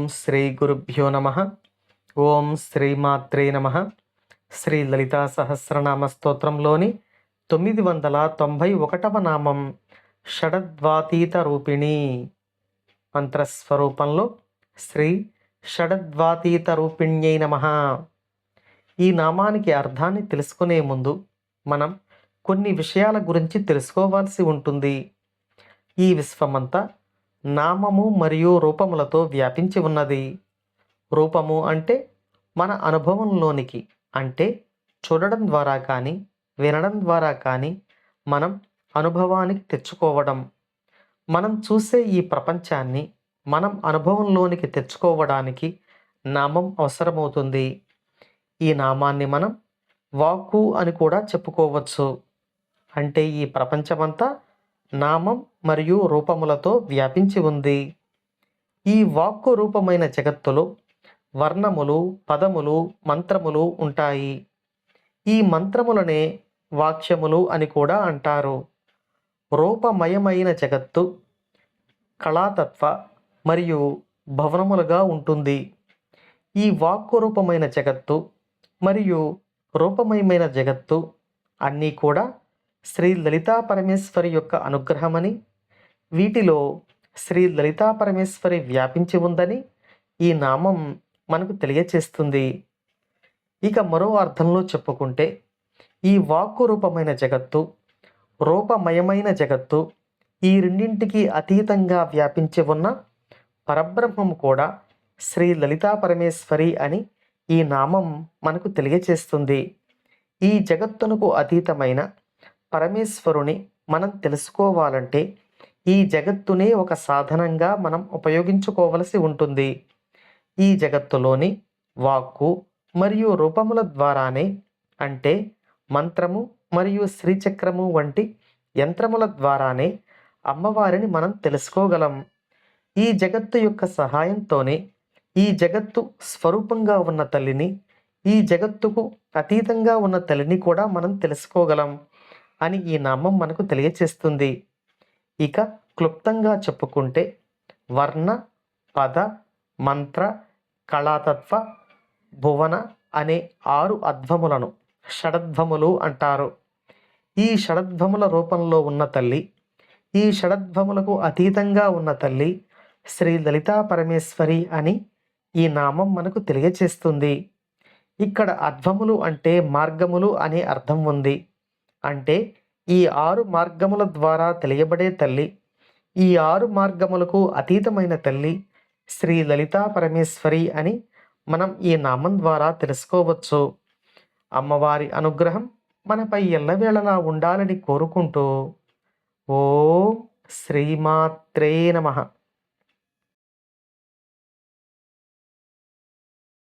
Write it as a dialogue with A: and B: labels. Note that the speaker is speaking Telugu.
A: ఓం శ్రీ గురుభ్యో నమ. ఓం శ్రీమాత్రే నమ. శ్రీ లలితా సహస్రనామ స్తోత్రంలోని తొమ్మిది వందల తొంభై ఒకటవ నామం షడద్వాతీత రూపిణి మంత్రస్వరూపంలో శ్రీ షడద్వాతీత రూపిణ్యై నమ. ఈ నామానికి అర్థాన్ని తెలుసుకునే ముందు మనం కొన్ని విషయాల గురించి తెలుసుకోవాల్సి ఉంటుంది. ఈ విశ్వమంతా నామము మరియు రూపములతో వ్యాపించి ఉన్నది. రూపము అంటే మన అనుభవంలోనికి అంటే చూడడం ద్వారా కానీ వినడం ద్వారా కానీ మనం అనుభవానికి తెచ్చుకోవడం. మనం చూసే ఈ ప్రపంచాన్ని మనం అనుభవంలోనికి తెచ్చుకోవడానికి నామం అవసరమవుతుంది. ఈ నామాన్ని మనం వాక్కు అని కూడా చెప్పుకోవచ్చు. అంటే ఈ ప్రపంచమంతా నామం మరియు రూపములతో వ్యాపించి ఉంది. ఈ వాక్కు రూపమైన జగత్తులో వర్ణములు పదములు మంత్రములు ఉంటాయి. ఈ మంత్రములనే వాక్యములు అని కూడా అంటారు. రూపమయమైన జగత్తు కళాతత్వ మరియు భవనములుగా ఉంటుంది. ఈ వాక్కు రూపమైన జగత్తు మరియు రూపమయమైన జగత్తు అన్నీ కూడా శ్రీ లలితా పరమేశ్వరి యొక్క అనుగ్రహమని వీటిలో శ్రీ లలితా పరమేశ్వరి వ్యాపించి ఉందని ఈ నామం మనకు తెలియచేస్తుంది. ఇక మరో అర్థంలో చెప్పుకుంటే ఈ వాక్కు రూపమైన జగత్తు రూపమయమైన జగత్తు ఈ రెండింటికి అతీతంగా వ్యాపించి ఉన్న పరబ్రహ్మము కూడా శ్రీ లలితా పరమేశ్వరి అని ఈ నామం మనకు తెలియచేస్తుంది. ఈ జగత్తునకు అతీతమైన పరమేశ్వరుని మనం తెలుసుకోవాలంటే ఈ జగత్తునే ఒక సాధనంగా మనం ఉపయోగించుకోవలసి ఉంటుంది. ఈ జగత్తులోని వాక్కు మరియు రూపముల ద్వారానే అంటే మంత్రము మరియు శ్రీచక్రము వంటి యంత్రముల ద్వారానే అమ్మవారిని మనం తెలుసుకోగలం. ఈ జగత్తు యొక్క సహాయంతోనే ఈ జగత్తు స్వరూపంగా ఉన్న తల్లిని ఈ జగత్తుకు అతీతంగా ఉన్న తల్లిని కూడా మనం తెలుసుకోగలం. అని ఈ నామం మనకు తెలియచేస్తుంది. ఇక క్లుప్తంగా చెప్పుకుంటే వర్ణ పద మంత్ర కళాతత్వ భువన అనే ఆరు అధ్వములను షడధ్వములు అంటారు. ఈ షడధ్వముల రూపంలో ఉన్న తల్లి ఈ షడధ్వములకు అతీతంగా ఉన్న తల్లి శ్రీ లలితా పరమేశ్వరి అని ఈ నామం మనకు తెలియచేస్తుంది. ఇక్కడ అధ్వములు అంటే మార్గములు అనే అర్థం ఉంది. అంటే ఈ ఆరు మార్గముల ద్వారా తెలియబడే తల్లి ఈ ఆరు మార్గములకు అతీతమైన తల్లి శ్రీ లలితా పరమేశ్వరి అని మనం ఈ నామం ద్వారా తెలుసుకోవచ్చు. అమ్మవారి అనుగ్రహం మనపై ఎల్లవేళలా ఉండాలని కోరుకుంటూ ఓ శ్రీమాత్రే నమః.